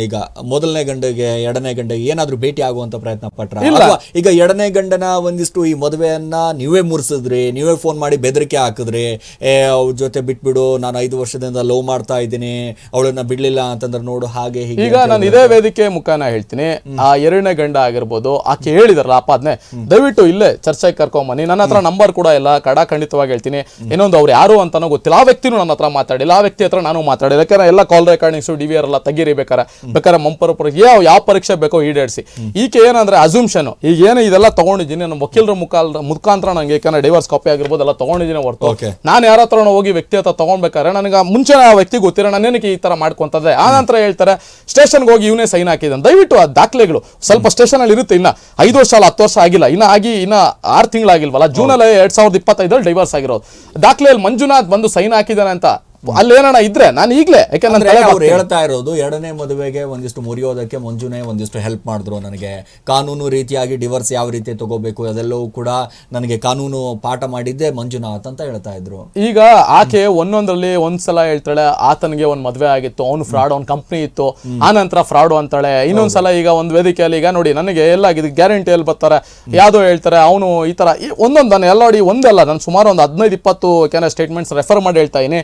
ಈಗ ಮೊದಲನೇ ಗಂಡಗೆ ಎರಡನೇ ಗಂಡಗೆ ಏನಾದ್ರೂ ಭೇಟಿ ಆಗುವಂತ ಪ್ರಯತ್ನ ಪಟ್ರ. ಅಥವಾ ಈಗ ಎರಡನೇ ಗಂಡನ ಒಂದಿಷ್ಟು ಈ ಮದುವೆಯನ್ನ ನೀವೇ ಮುರ್ಸಿದ್ರಿ ನೀವೇ ಫೋನ್ ಮಾಡಿ ಬೆದರಿಕೆ ಹಾಕಿದ್ರಿ. ಏ ಅವ್ರ ಜೊತೆ ಬಿಟ್ಬಿಡು ನಾನು ಐದು ವರ್ಷದಿಂದ ಲವ್ ಮಾಡ್ತಾ ಇದ್ದೀನಿ ಅವಳನ್ನ ಬಿಡ್ಲಿಲ್ಲ ಅಂತಂದ್ರೆ ನೋಡು ಹಾಗೆ ಹೀಗೆ ಈಗ ನಾನು ಇದೇ ವೇದಿಕೆ ಮುಖಾನ ಹೇಳ್ತೀನಿ. ಆ ಎರಡನೇ ಗಂಡ ಆಗಿರ್ಬೋದು ಆಕೆ ಹೇಳಿದಾರಲ್ಲ ಅಪಾದ್ನೆ ದಯವಿಟ್ಟು ಇಲ್ಲೇ ಚರ್ಚೆಗೆ ಕರ್ಕೊಂಬನ್ನಿ. ನನ್ನ ಹತ್ರ ನಂಬರ್ ಕೂಡ ಇಲ್ಲ ಕಡ ಖಂಡಿತವಾಗಿ ಹೇಳ್ತೀನಿ. ಇನ್ನೊಂದು ಅವ್ರು ಯಾರು ಅಂತಾನೋ ಗೊತ್ತಿಲ್ಲ. ಆ ವ್ಯಕ್ತಿನೂ ನನ್ನ ಹತ್ರ ಮಾತಾಡಿಲ್ಲ ಆ ವ್ಯಕ್ತಿ ಹತ್ರ ನಾನು ಮಾತಾಡಿಲ್ಲ. ಯಾಕಂದ್ರೆ ಎಲ್ಲ call recordings D V R ಎಲ್ಲ ತೆಗೀರಿ ಬೇಕಾರೆ. ಬೇಕಾದ್ರೆ ಮಂಪರ ಪರೀಕ್ಷೆ ಯಾವ ಯಾವ ಪರೀಕ್ಷೆ ಬೇಕೋ ಈಡೇರಿಸಿ. ಈಕೆ ಏನಂದ್ರೆ ಅಸೂಮ್ಷನ್ ಈಗ ಏನು ಇದೆಲ್ಲ ತಗೊಂಡಿದ್ದೀನಿ ನಮ್ಮ ವಕೀಲರ ಮುಖಾಲ್ ಮುಖಾಂತರ ನಂಗೆ ಯಾಕಂದ್ರೆ ಡೈವರ್ಸ್ ಕಾಪಿ ಆಗಿರ್ಬೋದು ಎಲ್ಲ ತಗೊಂಡಿದ್ದೀನಿ ಹೊರತು. ನಾನು ಯಾರ ಹತ್ರ ಹೋಗಿ ವ್ಯಕ್ತಿ ಹತ್ರ ತಗೊಂಡ್ಬೇಕಾದ್ರೆ ನನಗೆ ಮುಂಚೆ ಆ ವ್ಯಕ್ತಿ ಗೊತ್ತಿರೋ ನಾನೇನಕ್ಕೆ ಈ ತರ ಮಾಡ್ಕೊಂತದ್ದೆ? ಆ ನಂತರ ಹೇಳ್ತಾರೆ ಸ್ಟೇಷನ್ಗೆ ಹೋಗಿ ಇವನೇ ಸೈನ್ ಹಾಕಿದ್ದಾನೆ ದಯವಿಟ್ಟು ಆ ದಾಖಲೆಗಳು ಸ್ವಲ್ಪ ಸ್ಟೇಷನ್ ಅಲ್ಲಿ ಇರುತ್ತೆ ಇನ್ನ. ಐದು ವರ್ಷ ಅಲ್ಲ ಹತ್ತು ವರ್ಷ ಆಗಿಲ್ಲ. ಇನ್ನ ಆಗಿ ಇನ್ನ ಆರು ತಿಂಗಳಾಗಿಲ್ವಲ್ಲ ಜೂನಲ್ಲಿ ಎರಡ್ ಸಾವಿರದ ಇಪ್ಪತ್ತೈದಲ್ಲಿ ಡೈವರ್ಸ್ ಆಗಿರೋದು. ದಾಖಲೆಯಲ್ಲಿ ಮಂಜುನಾಥ್ ಬಂದು ಸೈನ್ ಹಾಕಿದ್ದಾನೆ ಅಂತ ಅಲ್ಲೇನಣ್ಣ ಇದ್ರೆ ನಾನು ಈಗಲೇ ಯಾಕಂದ್ರೆ ಅವ್ರು ಹೇಳ್ತಾ ಇರೋದು ಎರಡನೇ ಮದುವೆಗೆ ಒಂದಿಷ್ಟು ಮುರಿಯೋದಕ್ಕೆ ಮಂಜುನೇ ಒಂದಿಷ್ಟು ಹೆಲ್ಪ್ ಮಾಡಿದ್ರು ನನಗೆ. ಕಾನೂನು ರೀತಿಯಾಗಿ ಡಿವೋರ್ಸ್ ಯಾವ ರೀತಿ ತಗೋಬೇಕು ಅದೆಲ್ಲವೂ ಕೂಡ ನನಗೆ ಕಾನೂನು ಪಾಠ ಮಾಡಿದ್ದೆ ಮಂಜುನಾಥ್ ಅಂತ ಹೇಳ್ತಾ ಇದ್ರು. ಈಗ ಆಕೆ ಒಂದೊಂದ್ರಲ್ಲಿ ಒಂದ್ಸಲ ಹೇಳ್ತಾಳೆ ಆತನಿಗೆ ಒಂದ್ ಮದ್ವೆ ಆಗಿತ್ತು ಅವ್ನು ಫ್ರಾಡ್ ಅವ್ನ ಕಂಪ್ನಿ ಇತ್ತು ಆ ನಂತರ ಫ್ರಾಡ್ ಅಂತಾಳೆ. ಇನ್ನೊಂದ್ಸಲ ಈಗ ಒಂದ್ ವೇದಿಕೆಯಲ್ಲಿ ಈಗ ನೋಡಿ ನನಗೆ ಎಲ್ಲ ಗ್ಯಾರಂಟಿ ಎಲ್ಲಿ ಬರ್ತಾರೆ. ಯಾವ್ದೋ ಹೇಳ್ತಾರೆ ಅವನು ಈ ತರ ಈ ಒಂದೊಂದು ನಾನು ಎಲ್ಲ ನೋಡಿ ಒಂದಲ್ಲ ನಾನು ಸುಮಾರು ಒಂದು ಹದಿನೈದು ಇಪ್ಪತ್ತು ಕೆನ ಸ್ಟೇಟ್ಮೆಂಟ್ಸ್ ರೆಫರ್ ಮಾಡಿ ಹೇಳ್ತಾ ಇದೀನಿ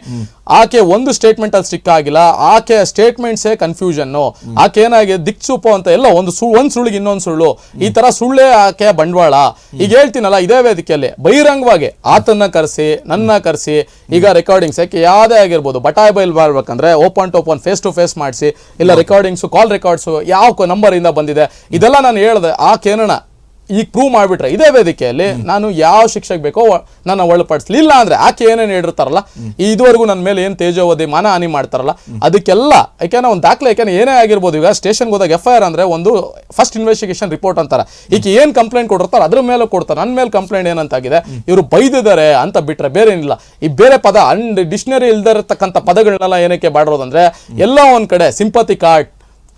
ಆಕೆ ಒಂದು ಸ್ಟೇಟ್ಮೆಂಟ್ ಅಲ್ಲಿ ಸ್ಟಿಕ್ ಆಗಿಲ್ಲ ಆಕೆ ಸ್ಟೇಟ್ಮೆಂಟ್ಸೇ ಕನ್ಫ್ಯೂಷನ್ ಆಕೆ ಏನಾಗಿದೆ ದಿಕ್ಸೂಪು ಅಂತ ಎಲ್ಲ ಒಂದು ಸು, ಒಂದ್ ಸುಳ್ಳಿಗೆ ಇನ್ನೊಂದು ಸುಳ್ಳು. ಈ ತರ ಸುಳ್ಳೇ ಆಕೆ ಬಂಡವಾಳ. ಈಗ ಹೇಳ್ತೀನಲ್ಲ ಇದೇ ವೇದಿಕೆಯಲ್ಲಿ, ಬಹಿರಂಗವಾಗಿ ಆತನ್ನ ಕರೆಸಿ, ನನ್ನ ಕರೆಸಿ, ಈಗ ರೆಕಾರ್ಡಿಂಗ್ಸ್ ಯಾಕೆ ಯಾವುದೇ ಆಗಿರ್ಬೋದು. ಬಟಾಯ್ ಬೈಲ್ ಮಾಡ್ಬೇಕಂದ್ರೆ open to open face to face ಮಾಡಿಸಿ, ಇಲ್ಲ ರೆಕಾರ್ಡಿಂಗ್ಸ್ ಕಾಲ್ ರೆಕಾರ್ಡ್ಸ್ ಯಾವ ನಂಬರ್ ಇಂದ ಬಂದಿದೆ. ಇದೆಲ್ಲ ನಾನು ಹೇಳ್ದೆ ಆಕೇನಣ ಈಗ ಪ್ರೂವ್ ಮಾಡಿಬಿಟ್ರೆ ಇದೇ ವೇದಿಕೆಯಲ್ಲಿ ನಾನು ಯಾವ ಶಿಕ್ಷೆಗೆ ಬೇಕೋ ನನ್ನ ಒಳಪಡಿಸ್ಲಿಲ್ಲ ಅಂದ್ರೆ ಆಕೆ ಏನೇನು ಹೇಳಿರ್ತಾರಲ್ಲ ಇದುವರೆಗೂ ನನ್ನ ಮೇಲೆ ಏನು ತೇಜೋವಧಿ ಮಾನಹಾನಿ ಮಾಡ್ತಾರಲ್ಲ ಅದಕ್ಕೆಲ್ಲ ಯಾಕೆಂದ್ರೆ ಒಂದು ದಾಖಲೆ ಯಾಕೆಂದ್ರೆ ಏನೇ ಆಗಿರ್ಬೋದು ಈಗ ಸ್ಟೇಷನ್ಗೆ ಹೋದಾಗ ಎಫ್ ಐ ಆರ್ ಅಂದ್ರೆ ಒಂದು ಫಸ್ಟ್ ಇನ್ವೆಸ್ಟಿಗೇಷನ್ ರಿಪೋರ್ಟ್ ಅಂತಾರೆ. ಈಗ ಏನ್ ಕಂಪ್ಲೇಂಟ್ ಕೊಟ್ಟಿರ್ತಾರೆ ಅದ್ರ ಮೇಲೆ ಕೊಡ್ತಾರೆ. ನನ್ನ ಮೇಲೆ ಕಂಪ್ಲೇಂಟ್ ಏನಂತಾಗಿದೆ ಇವರು ಬೈದಿದ್ದಾರೆ ಅಂತ ಬಿಟ್ರೆ ಬೇರೆ ಏನಿಲ್ಲ. ಈ ಬೇರೆ ಪದ ಅಂಡ್ ಡಿಕ್ಷನರಿ ಇಲ್ದಿರತಕ್ಕಂಥ ಪದಗಳನ್ನೆಲ್ಲ ಏನಕ್ಕೆ ಬಾಡಿರೋದಂದ್ರೆ ಎಲ್ಲ ಒಂದು ಕಡೆ ಸಿಂಪತಿ ಕಾರ್ಡ್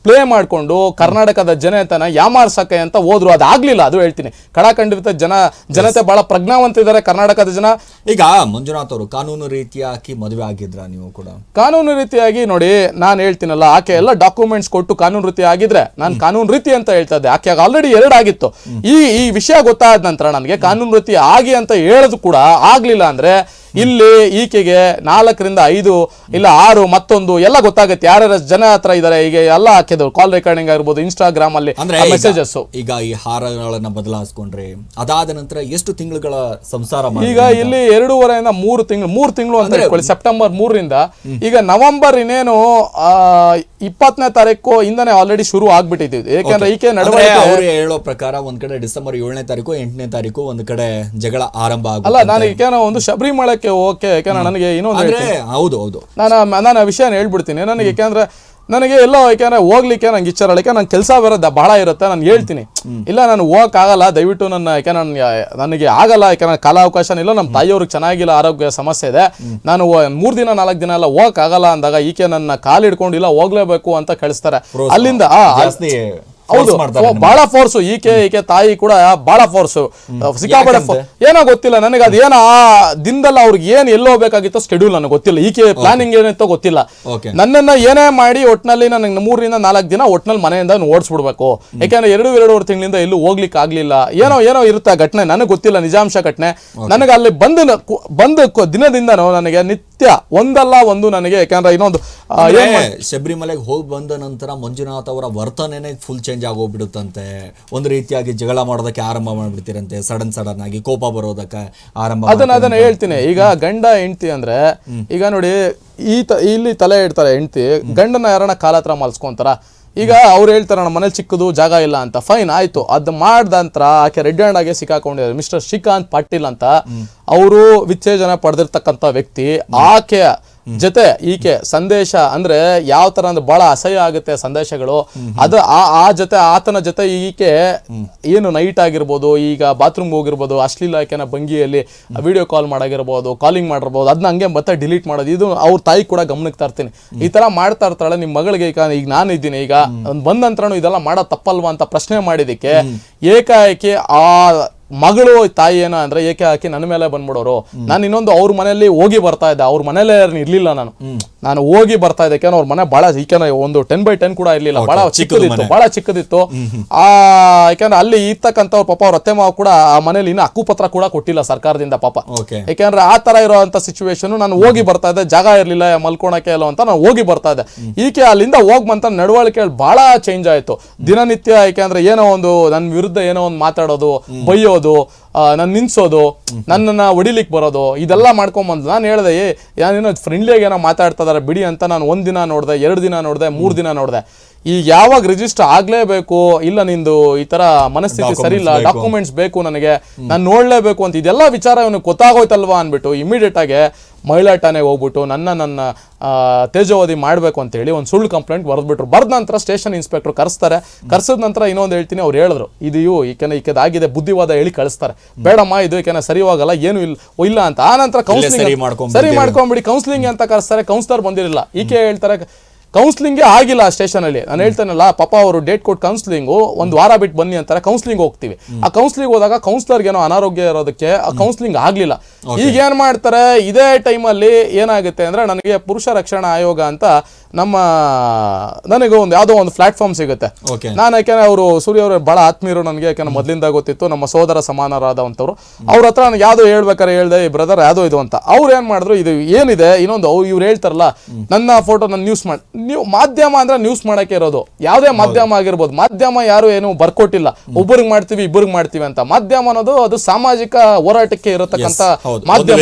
ಪ್ಲೇ ಮಾಡಿಕೊಂಡು ಕರ್ನಾಟಕದ ಜನತೆನ ಯಾಮಾರ್ಸಕ್ಕೆ ಅಂತ ಹೋದ್ರು. ಅದಾಗ್ಲಿಲ್ಲ ಅದು ಹೇಳ್ತೀನಿ. ಕಡಾಖಂಡಿತ ಜನ ಜನತೆ ಬಹಳ ಪ್ರಜ್ಞಾವಂತ ಇದ್ದಾರೆ ಕರ್ನಾಟಕದ ಜನ. ಈಗ ಮಂಜುನಾಥ್ ಅವರು ಕಾನೂನು ರೀತಿಯಾಗಿ ಮದುವೆ ಆಗಿದ್ರ ನೀವು ಕೂಡ? ಕಾನೂನು ರೀತಿಯಾಗಿ ನೋಡಿ ನಾನು ಹೇಳ್ತೀನಲ್ಲ ಆಕೆ ಎಲ್ಲ ಡಾಕ್ಯುಮೆಂಟ್ಸ್ ಕೊಟ್ಟು ಕಾನೂನು ರೀತಿ ಆಗಿದ್ರೆ ನಾನು ಕಾನೂನು ರೀತಿ ಅಂತ ಹೇಳ್ತಾ ಇದ್ದೆ. ಆಕೆ ಆಲ್ರೆಡಿ ಎರಡು ಆಗಿತ್ತು. ಈ ಈ ವಿಷಯ ಗೊತ್ತಾದ ನಂತರ ನನಗೆ ಕಾನೂನು ರೀತಿ ಆಗಿ ಅಂತ ಹೇಳೋದು ಕೂಡ ಆಗ್ಲಿಲ್ಲ ಅಂದ್ರೆ ಇಲ್ಲಿ ಈಕೆಗೆ ನಾಲ್ಕರಿಂದ ಐದು ಇಲ್ಲ ಆರು ಮತ್ತೊಂದು ಎಲ್ಲ ಗೊತ್ತಾಗುತ್ತೆ. ಯಾರ್ಯಾರ ಜನ ಹತ್ರ ಇದ್ದಾರೆ ಈಗ ಎಲ್ಲ ಹಾಕಿದ್ರು. ಕಾಲ್ ರೆಕಾರ್ಡಿಂಗ್ ಆಗಿರ್ಬೋದು ಇನ್ಸ್ಟಾಗ್ರಾಮ್ ಅಲ್ಲಿ ಅಂದ್ರೆ ಮೆಸೇಜಸ್ ಈಗ ಈ ಹಾರಗಳನ್ನ ಬದಲಾಸ್ಕೊಂಡ್ರೆ ಅದಾದ ನಂತರ ಎಷ್ಟು ತಿಂಗಳುಗಳ ಸಂಸಾರ? ಈಗ ಇಲ್ಲಿ ಎರಡೂವರೆಯಿಂದ ಮೂರು ತಿಂಗಳು ಮೂರು ತಿಂಗಳು ಅಂತ ಹೇಳ್ಕೊಳ್ಳಿ ಸೆಪ್ಟೆಂಬರ್ ಮೂರರಿಂದ. ಈಗ ನವೆಂಬರ್ ಇನ್ನೇನು ಆ, ಇಪ್ಪತ್ತನೇ ತಾರೀಕು ಇಂದನೇ ಆಲ್ರೆಡಿ ಶುರು ಆಗ್ಬಿಟ್ಟಿದ್ದೀವಿ ಯಾಕಂದ್ರೆ ಈಕೆ ನಡುವೆ ಅವ್ರು ಹೇಳೋ ಪ್ರಕಾರ ಒಂದ್ ಕಡೆ ಡಿಸೆಂಬರ್ ಏಳನೇ ತಾರೀಕು ಎಂಟನೇ ತಾರೀಕು ಒಂದ್ ಕಡೆ ಜಗಳ ಆರಂಭ ಅಲ್ಲ ಆಗುತ್ತೆ ನಾನು ಈಕೆನ ಒಂದು ಶಬರಿಮಳಕ್ಕೆ ಓಕೆ ಯಾಕಂದ್ರೆ ನನಗೆ ಇನ್ನೊಂದು ಅಂದ್ರೆ ಹೌದು ಹೌದು. ನಾನು ನಾನು ಆ ವಿಷಯನ ಹೇಳ್ಬಿಡ್ತೀನಿ. ನನಗೆ ಯಾಕೆಂದ್ರೆ ನನಗೆ ಎಲ್ಲ ಯಾಕೆಂದ್ರೆ ಹೋಗ್ಲಿಕ್ಕೆ ನಂಗೆ ಇಚ್ಛೆ ಇರಲ್ಲ ನನ್ನ ಕೆಲಸ ಬರೋದು ಬಹಳ ಇರುತ್ತೆ ನಾನು ಹೇಳ್ತೀನಿ. ಇಲ್ಲ ನಾನು ಹೋಗಕ್ ಆಗಲ್ಲ ದಯವಿಟ್ಟು ನನ್ನ ಯಾಕೆ ನನ್ ನನಗೆ ಆಗಲ್ಲ ಯಾಕೆ ನನ್ ಕಾಲ ಅವಕಾಶ ಇಲ್ಲ ನಮ್ಮ ತಾಯಿಯವ್ರಿಗೆ ಚೆನ್ನಾಗಿಲ್ಲ ಆರೋಗ್ಯ ಸಮಸ್ಯೆ ಇದೆ. ನಾನು ಮೂರು ದಿನ ನಾಲ್ಕು ದಿನ ಎಲ್ಲ ಹೋಗಕ್ ಆಗಲ್ಲ ಅಂದಾಗ ಈಕೆ ನನ್ನ ಕಾಲು ಹಿಡ್ಕೊಂಡಿಲ್ಲ ಹೋಗ್ಲೇಬೇಕು ಅಂತ ಕಳಿಸ್ತಾರೆ. ಅಲ್ಲಿಂದ ಹೌದು. ಬಹಳ ಫೋರ್ಸ್ ಈಕೆ ಈಕೆ ತಾಯಿ ಕೂಡ ಬಹಳ ಫೋರ್ಸ್ ಸಿಕ್ಕಾಪಟ್ಟೆ ಏನೋ ಗೊತ್ತಿಲ್ಲ ನನಗೆ ಅದು ಏನೋ ಆ ದಿನದಲ್ಲಿ ಅವ್ರಿಗೆ ಏನ್ ಎಲ್ಲೋ ಬೇಕಾಗಿತ್ತೋ ಸ್ಕೆಡ್ಯೂಲ್ ನನಗೆ ಗೊತ್ತಿಲ್ಲ. ಈಕೆ ಪ್ಲಾನಿಂಗ್ ಏನಿತ್ತೋ ಗೊತ್ತಿಲ್ಲ. ನನ್ನನ್ನ ಏನೇ ಮಾಡಿ ಒಟ್ನಲ್ಲಿ ನನಗೆ ಮೂರರಿಂದ ನಾಲ್ಕು ದಿನ ಒಟ್ನಲ್ಲಿ ಮನೆಯಿಂದ ಓಡಿಸ್ಬಿಡ್ಬೇಕು. ಯಾಕಂದ್ರೆ ಎರಡು ಎರಡೂವರೆ ತಿಂಗಳಿಂದ ಎಲ್ಲೂ ಹೋಗ್ಲಿಕ್ಕೆ ಆಗ್ಲಿಲ್ಲ. ಏನೋ ಏನೋ ಇರುತ್ತೆ ಆ ಘಟನೆ ನನಗೆ ಗೊತ್ತಿಲ್ಲ ನಿಜಾಂಶ ಘಟನೆ. ನನಗೆ ಅಲ್ಲಿ ಬಂದ ಬಂದ ದಿನದಿಂದನೂ ನನಗೆ ನಿತ್ಯ ಒಂದಲ್ಲ ಒಂದು ನನಗೆ ಯಾಕಂದ್ರೆ ಇನ್ನೊಂದು ಶಬರಿಮಲೆಗೆ ಹೋಗಿ ಬಂದ ನಂತರ ಮಂಜುನಾಥ್ ಅವರ ವರ್ತನೆನೇ ಫುಲ್ ಚೇಂಜ್ ಆಗೋಗ್ಬಿಡುತ್ತಂತೆ. ಒಂದು ರೀತಿಯಾಗಿ ಜಗಳ ಮಾಡೋದಕ್ಕೆ ಆರಂಭ ಮಾಡ್ಬಿಡ್ತೀರಂತೆ ಸಡನ್ ಸಡನ್ ಆಗಿ ಕೋಪ ಬರೋದಕ್ಕೆ ಆರಂಭ ಅದನ್ನ ಅದನ್ನ ಹೇಳ್ತೀನಿ. ಈಗ ಗಂಡ ಹೆಂಡ್ತಿ ಅಂದ್ರೆ ಈಗ ನೋಡಿ ಈ ತ ಇಲ್ಲಿ ತಲೆ ಇಡ್ತಾರೆ ಹೆಂಡತಿ. ಗಂಡನ ಯಾರನ್ನ ಕಾಲ ಹತ್ರ ಮಲ್ಸ್ಕೊಂತಾರ? ಈಗ ಅವ್ರು ಹೇಳ್ತಾರೆ ನಮ್ಮ ಮನೇಲಿ ಚಿಕ್ಕದು ಜಾಗ ಇಲ್ಲ ಅಂತ. ಫೈನ್ ಆಯ್ತು. ಅದ್ ಮಾಡ್ದ ನಂತರ ಆಕೆ ರೆಡ್ ಹ್ಯಾಂಡ್ ಆಗಿ ಸಿಕ್ಕಾಕೊಂಡಿದ್ದಾರೆ. ಮಿಸ್ಟರ್ ಶ್ರೀಕಾಂತ್ ಪಾಟೀಲ್ ಅಂತ ಅವರು ವಿಚ್ಛೇದನ ಪಡೆದಿರ್ತಕ್ಕಂಥ ವ್ಯಕ್ತಿ. ಆಕೆಯ ಜೊತೆ ಈಕೆ ಸಂದೇಶ ಅಂದ್ರೆ ಯಾವ ತರ ಅಂದ್ರೆ ಬಹಳ ಅಸಹ್ಯ ಆಗುತ್ತೆ ಸಂದೇಶಗಳು. ಅದು ಆ ಆ ಜೊತೆ ಆತನ ಜೊತೆ ಈಕೆ ಏನು ನೈಟ್ ಆಗಿರ್ಬೋದು ಈಗ ಬಾತ್ರೂಮ್ ಹೋಗಿರ್ಬೋದು ಅಶ್ಲೀಲ ಆಕೆನ ಭಂಗಿಯಲ್ಲಿ ವಿಡಿಯೋ ಕಾಲ್ ಮಾಡಾಗಿರ್ಬೋದು ಕಾಲಿಂಗ್ ಮಾಡಿರ್ಬೋದು ಅದನ್ನ ಹಂಗೆ ಮತ್ತೆ ಡಿಲೀಟ್ ಮಾಡೋದು. ಇದು ಅವ್ರ ತಾಯಿ ಕೂಡ ಗಮನಕ್ಕೆ ತರ್ತೀನಿ. ಈ ತರ ಮಾಡ್ತಾ ಇರ್ತಾಳೆ ನಿಮ್ ಮಗಳಿಗೆ ಈಗ ಈಗ ನಾನು ಇದ್ದೀನಿ ಈಗ ಬಂದ ನಂತರನು ಇದೆಲ್ಲ ಮಾಡೋ ತಪ್ಪಲ್ವಾ ಅಂತ ಪ್ರಶ್ನೆ ಮಾಡಿದಕ್ಕೆ ಏಕಾಏಕಿ ಆ ಮಗಳು ತಾಯಿ ಏನ ಅಂದ್ರೆ ಏಕೆ ಹಾಕಿ ನನ್ನ ಮೇಲೆ ಬಂದ್ಬಿಡೋರು? ನಾನು ಇನ್ನೊಂದು ಅವ್ರ ಮನೆಯಲ್ಲಿ ಹೋಗಿ ಬರ್ತಾ ಇದ್ದೆ. ಅವ್ರ ಮನೇಲೆ ಇರ್ಲಿಲ್ಲ ನಾನು. ನಾನು ಹೋಗಿ ಬರ್ತಾ ಇದ್ದೆ. ಅವ್ರ ಮನೆ ಬಹಳ ಈಕೆನ ಒಂದು ಟೆನ್ ಬೈ ಟೆನ್ ಕೂಡ ಇರ್ಲಿಲ್ಲ. ಬಹಳ ಚಿಕ್ಕದಿತ್ತು ಬಹಳ ಚಿಕ್ಕದಿತ್ತು. ಆ ಯಾಕಂದ್ರೆ ಅಲ್ಲಿ ಇರ್ತಕ್ಕಂಥವ್ರ ಪಾಪ ಅವ್ರ ಅತ್ತೆ ಮಾವ ಕೂಡ ಆ ಮನೇಲಿ ಇನ್ನು ಹಕ್ಕುಪತ್ರ ಕೂಡ ಕೊಟ್ಟಿಲ್ಲ ಸರ್ಕಾರದಿಂದ ಪಾಪ. ಯಾಕಂದ್ರೆ ಆ ತರ ಇರುವಂತ ಸಿಚುವೇಶನ್ ನಾನು ಹೋಗಿ ಬರ್ತಾ ಇದ್ದೆ. ಜಾಗ ಇರ್ಲಿಲ್ಲ ಮಲ್ಕೊಳಕ್ಕೆ ಇಲ್ಲ ಅಂತ ನಾನು ಹೋಗಿ ಬರ್ತಾ ಇದ್ದೆ. ಈಕೆ ಅಲ್ಲಿಂದ ಹೋಗ್ ಬಂತ ನಡವಳಿಕೆ ಬಹಳ ಚೇಂಜ್ ಆಯ್ತು. ದಿನನಿತ್ಯ ಯಾಕೆಂದ್ರೆ ಏನೋ ಒಂದು ನನ್ನ ವಿರುದ್ಧ ಏನೋ ಒಂದು ಮಾತಾಡೋದು ಬೈಯೋದು ほ ನನ್ನ ನಿನ್ಸೋದು ನನ್ನನ್ನ ಹೊಡಿಲಿಕ್ಕೆ ಬರೋದು ಇದೆಲ್ಲ ಮಾಡ್ಕೊಂಬಂದು ನಾನು ಹೇಳ್ದೆ ಏ ಏನೇನೋ ಫ್ರೆಂಡ್ಲಿಯಾಗಿ ಏನೋ ಮಾತಾಡ್ತಾ ಇದಾರೆ ಬಿಡಿ ಅಂತ ನಾನು ಒಂದು ದಿನ ನೋಡಿದೆ ಎರಡು ದಿನ ನೋಡಿದೆ ಮೂರು ದಿನ ನೋಡಿದೆ. ಈಗ ಯಾವಾಗ ರಿಜಿಸ್ಟರ್ ಆಗ್ಲೇಬೇಕು ಇಲ್ಲ ನಿಂದು ಈ ತರ ಮನಸ್ಥಿತಿ ಸರಿ ಇಲ್ಲ ಡಾಕ್ಯುಮೆಂಟ್ಸ್ ಬೇಕು ನನಗೆ ನಾನು ನೋಡಲೇಬೇಕು ಅಂತ ಇದೆಲ್ಲ ವಿಚಾರ ಇವನಿಗೆ ಗೊತ್ತಾಗೋಯ್ತಲ್ವಾ ಅಂದ್ಬಿಟ್ಟು ಇಮಿಡಿಯೇಟ್ ಆಗಿ ಮಹಿಳಾ ಠಾಣೆಗೆ ಹೋಗ್ಬಿಟ್ಟು ನನ್ನ ನನ್ನ ತೇಜೋವಧಿ ಮಾಡಬೇಕು ಅಂತೇಳಿ ಒಂದು ಸುಳ್ಳು ಕಂಪ್ಲೇಂಟ್ ಬರೆದ್ಬಿಟ್ರು. ಬರ್ದ ನಂತರ ಸ್ಟೇಷನ್ ಇನ್ಸ್ಪೆಕ್ಟರ್ ಕರೆಸ್ತಾರೆ. ಕರೆಸಿದ ನಂತರ ಇನ್ನೊಂದು ಹೇಳ್ತೀನಿ ಅವ್ರು ಹೇಳಿದ್ರು ಇದು ಇವು ಈಕೆನ ಈಕೆದಾಗಿದೆ ಬುದ್ಧಿವಾದ ಹೇಳಿ ಕಳಿಸ್ತಾರೆ. ಬೇಡಮ್ಮ ಇದು ಈಕೆನ ಸರಿ ಹೋಗಲ್ಲ ಏನು ಇಲ್ಲ ಇಲ್ಲ ಅಂತ. ಆ ನಂತರ ಕೌನ್ಸಿಲಿಂಗ್ ಸರಿ ಮಾಡ್ಕೊಂಬಿಡಿ ಕೌನ್ಸಿಲಿಂಗ್ ಅಂತ ಕರೆಸ್ತಾರೆ ಕೌನ್ಸಿಲರ್ ಬಂದಿರಲಿಲ್ಲ. ಈಕೆ ಹೇಳ್ತಾರೆ ಕೌನ್ಸಿಲಿಂಗೇ ಆಗಿಲ್ಲ ಆ ಸ್ಟೇಷನ್ ಅಲ್ಲಿ. ನಾನು ಹೇಳ್ತೇನಲ್ಲ ಪಾಪ ಅವರು ಡೇಟ್ ಕೊಟ್ಟು ಕೌನ್ಸಿಲಿಂಗು ಒಂದು ವಾರ ಬಿಟ್ಟು ಬನ್ನಿ ಅಂತಾರೆ ಕೌನ್ಸಿಲಿಂಗ್ ಹೋಗ್ತೀವಿ. ಆ ಕೌನ್ಸಿಲಿಂಗ್ ಹೋದಾಗ ಕೌನ್ಸಿಲರ್ಗೆ ಏನೋ ಅನಾರೋಗ್ಯ ಇರೋದಕ್ಕೆ ಆ ಕೌನ್ಸಿಲಿಂಗ್ ಆಗಲಿಲ್ಲ. ಈಗ ಏನು ಮಾಡ್ತಾರೆ ಇದೇ ಟೈಮಲ್ಲಿ ಏನಾಗುತ್ತೆ ಅಂದ್ರೆ ನನಗೆ ಪುರುಷ ರಕ್ಷಣಾ ಆಯೋಗ ಅಂತ ನಮ್ಮ ನನಗೆ ಒಂದು ಯಾವುದೋ ಒಂದು ಪ್ಲಾಟ್ಫಾರ್ಮ್ ಸಿಗುತ್ತೆ. ನಾನು ಯಾಕೆಂದ್ರೆ ಅವರು ಸೂರ್ಯ ಅವರು ಬಹಳ ಆತ್ಮೀಯರು ನನಗೆ ಯಾಕೆಂದ್ರೆ ಮೊದಲಿಂದ ಗೊತ್ತಿತ್ತು ನಮ್ಮ ಸೋದರ ಸಮಾನರಾದಂಥವ್ರು ಅವ್ರ ಹತ್ರ ನನಗೆ ಯಾವುದೋ ಹೇಳ್ಬೇಕಾರೆ ಹೇಳ್ದೆ ಬ್ರದರ್ ಯಾವುದೋ ಇದು ಅಂತ. ಅವ್ರು ಏನು ಮಾಡಿದ್ರು ಇದು ಏನಿದೆ ಇನ್ನೊಂದು ಅವ್ರು ಇವ್ರು ಹೇಳ್ತಾರಲ್ಲ ನನ್ನ ಫೋಟೋ ನನ್ನ ನ್ಯೂಸ್ ಮಾಡಿ ನೀವು ಮಾಧ್ಯಮ ಅಂದ್ರೆ ನ್ಯೂಸ್ ಮಾಡಕ್ಕೆ ಇರೋದು. ಯಾವುದೇ ಮಾಧ್ಯಮ ಆಗಿರ್ಬೋದು. ಮಾಧ್ಯಮ ಯಾರು ಏನು ಬರ್ಕೊಟ್ಟಿಲ್ಲ. ಒಬ್ಬರಿಗೆ ಮಾಡ್ತೀವಿ ಇಬ್ಬರಿಗೆ ಮಾಡ್ತೀವಿ ಅಂತ. ಮಾಧ್ಯಮ ಅನ್ನೋದು ಅದು ಸಾಮಾಜಿಕ ಹೋರಾಟಕ್ಕೆ ಇರತಕ್ಕಂತ ಮಾಧ್ಯಮ.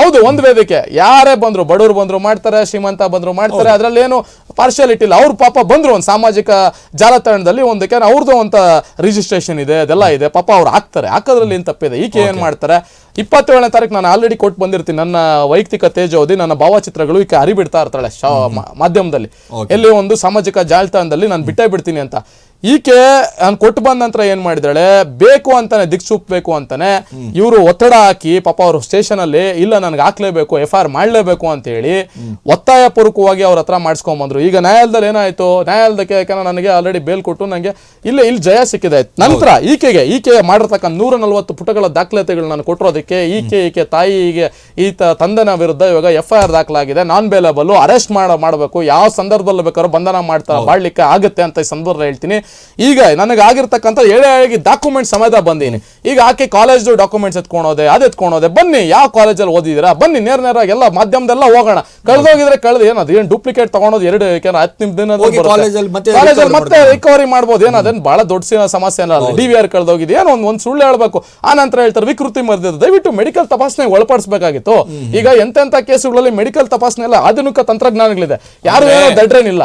ಹೌದು ಒಂದು ವೇದಿಕೆ. ಯಾರೇ ಬಂದ್ರು ಬಡವರು ಬಂದ್ರು ಮಾಡ್ತಾರೆ ಶ್ರೀಮಂತ ಬಂದ್ರು ಮಾಡ್ತಾರೆ ಅದ್ರಲ್ಲಿ ಏನು ಪಾರ್ಶಾಲಿಟಿ ಇಲ್ಲ ಅವ್ರು ಪಾಪ ಬಂದರು ಒಂದು ಸಾಮಾಜಿಕ ಜಾಲತಾಣದಲ್ಲಿ ಒಂದು ಯಾಕಂದ್ರೆ ಅವ್ರದ್ದು ಅಂತ ರಿಜಿಸ್ಟ್ರೇಷನ್ ಇದೆ ಅದೆಲ್ಲ ಇದೆ. ಪಾಪ ಅವ್ರು ಹಾಕ್ತಾರೆ. ಹಾಕೋದ್ರಲ್ಲಿ ಏನು ತಪ್ಪಿದೆ? ಈಕೆ ಏನು ಮಾಡ್ತಾರೆ? ಇಪ್ಪತ್ತೇಳನೇ ತಾರೀಕು ನಾನು ಆಲ್ರೆಡಿ ಕೊಟ್ಟು ಬಂದಿರ್ತೀನಿ. ನನ್ನ ವೈಯಕ್ತಿಕ ತೇಜೋದಿ ನನ್ನ ಭಾವಚಿತ್ರಗಳು ಈಕೆ ಹರಿಬಿಡ್ತಾ ಇರ್ತಾಳೆ ಮಾಧ್ಯಮದಲ್ಲಿ. ಎಲ್ಲಿ ಒಂದು ಸಾಮಾಜಿಕ ಜಾಲತಾಣದಲ್ಲಿ ನಾನು ಬಿಟ್ಟೇ ಬಿಡ್ತೀನಿ ಅಂತ. ಈಕೆ ನಾನು ಕೊಟ್ಟು ಬಂದ ನಂತರ ಏನ್ ಮಾಡಿದಾಳೆ ಬೇಕು ಅಂತಾನೆ ದಿಕ್ಸೂಪ್ಬೇಕು ಅಂತಾನೆ ಇವರು ಒತ್ತಡ ಹಾಕಿ ಪಾಪ ಅವರು ಸ್ಟೇಷನ್ ಅಲ್ಲಿ ಇಲ್ಲ ನನಗೆ ಹಾಕ್ಲೇಬೇಕು ಎಫ್ ಆರ್ ಮಾಡ್ಲೇಬೇಕು ಅಂತ ಹೇಳಿ ಒತ್ತಾಯ ಪೂರ್ವಕವಾಗಿ ಅವ್ರ ಹತ್ರ ಮಾಡಿಸ್ಕೊಂಬಂದ್ರು ಈಗ ನ್ಯಾಯಾಲಯದಲ್ಲಿ ಏನಾಯ್ತು? ನ್ಯಾಯಾಲಯಕ್ಕೆ ಯಾಕಂದ್ರೆ ನನಗೆ ಆಲ್ರೆಡಿ ಬೇಲ್ ಕೊಟ್ಟು ನನಗೆ ಇಲ್ಲ ಇಲ್ಲಿ ಜಯ ಸಿಕ್ಕಿದೆ. ನಂತರ ಈಕೆಗೆ ಈಕೆ ಮಾಡಿರ್ತಕ್ಕಂಥ ನೂರ ನಲ್ವತ್ತು ಪುಟಗಳ ದಾಖಲಾತಿಗಳು ನಾನು ಕೊಟ್ಟಿರೋದಕ್ಕೆ ಈಕೆ ಈಕೆ ತಾಯಿಗೆ ಈತ ತಂದೆನ ವಿರುದ್ಧ ಇವಾಗ ಎಫ್ ಐ ಆರ್ ದಾಖಲಾಗಿದೆ. ನಾನ್ ಬೇಲಬಲ್ ಅರೆಸ್ಟ್ ಮಾಡ ಮಾಡಬೇಕು. ಯಾವ ಸಂದರ್ಭದಲ್ಲಿ ಬೇಕಾದ್ರೂ ಬಂಧನ ಮಾಡ್ತಾರೆ ಮಾಡ್ಲಿಕ್ಕೆ ಆಗುತ್ತೆ ಅಂತ ಈ ಸಂದರ್ಭ ಹೇಳ್ತೀನಿ. ಈಗ ನನಗೆ ಆಗಿರ್ತಕ್ಕಂಥ ಏಳೇ ಏಳಿಗೆ ಡಾಕ್ಯುಮೆಂಟ್ ಸಮೇತ ಬಂದೀನಿ. ಈಗ ಆಕೆ ಕಾಲೇಜ್ ಡಾಕ್ಯುಮೆಂಟ್ಸ್ ಎತ್ಕೊಳೋದೆ ಅದು ಎತ್ಕೊಳೋದೆ ಬನ್ನಿ ಯಾವ ಕಾಲೇಜಲ್ಲಿ ಓದಿದ್ದೀರಾ? ಬನ್ನಿ ನೇರ ನೇರಾಗಿ ಎಲ್ಲ ಮಾಧ್ಯಮದೆಲ್ಲ ಹೋಗೋಣ. ಕಳೆದೋಗಿದ್ರೆ ಕಳೆದು ಏನದು ಏನು ಡೂಪ್ಲಿಕೇಟ್ ತಗೊಳೋದು ಎರಡು ಯಾಕಂದ್ರೆ ಹತ್ತು ನಿಮಿಷ ಹೋಗಿ ಕಾಲೇಜಲ್ಲಿ ಮತ್ತೆ ಕಾಲೇಜಲ್ಲಿ ಮತ್ತೆ ರಿಕವರಿ ಮಾಡ್ಬೋದು. ಏನ ಅದೇನು ಬಹಳ ದೊಡ್ಡ ಸಮಸ್ಯೆ ಅಲ್ಲ. ಡಿ ವಿ ಆರ್ ಕಳೆದೋಗಿದೆ. ಏನೋ ಒಂದು ಒಂದು ಸುಳ್ಳು ಹೇಳ್ಬೇಕು. ಆ ನಂತರ ಹೇಳ್ತಾರೆ ವಿಕೃತಿ ಮರ್ದಿದ್ದು ದಯವಿಟ್ಟು ಮೆಡಿಕಲ್ ತಪಾಸಣೆ ಒಳಪಡಿಸಬೇಕಾಗಿತ್ತು. ಈಗ ಎಂತೆಂತ ಕೇಸುಗಳಲ್ಲಿ ಮೆಡಿಕಲ್ ತಪಾಸಣೆ ಎಲ್ಲ ಆಧುನಿಕ ತಂತ್ರಜ್ಞಾನಗಳಿದೆ. ಯಾರು ಏನೋ ದಡ್ರೇನಿಲ್ಲ.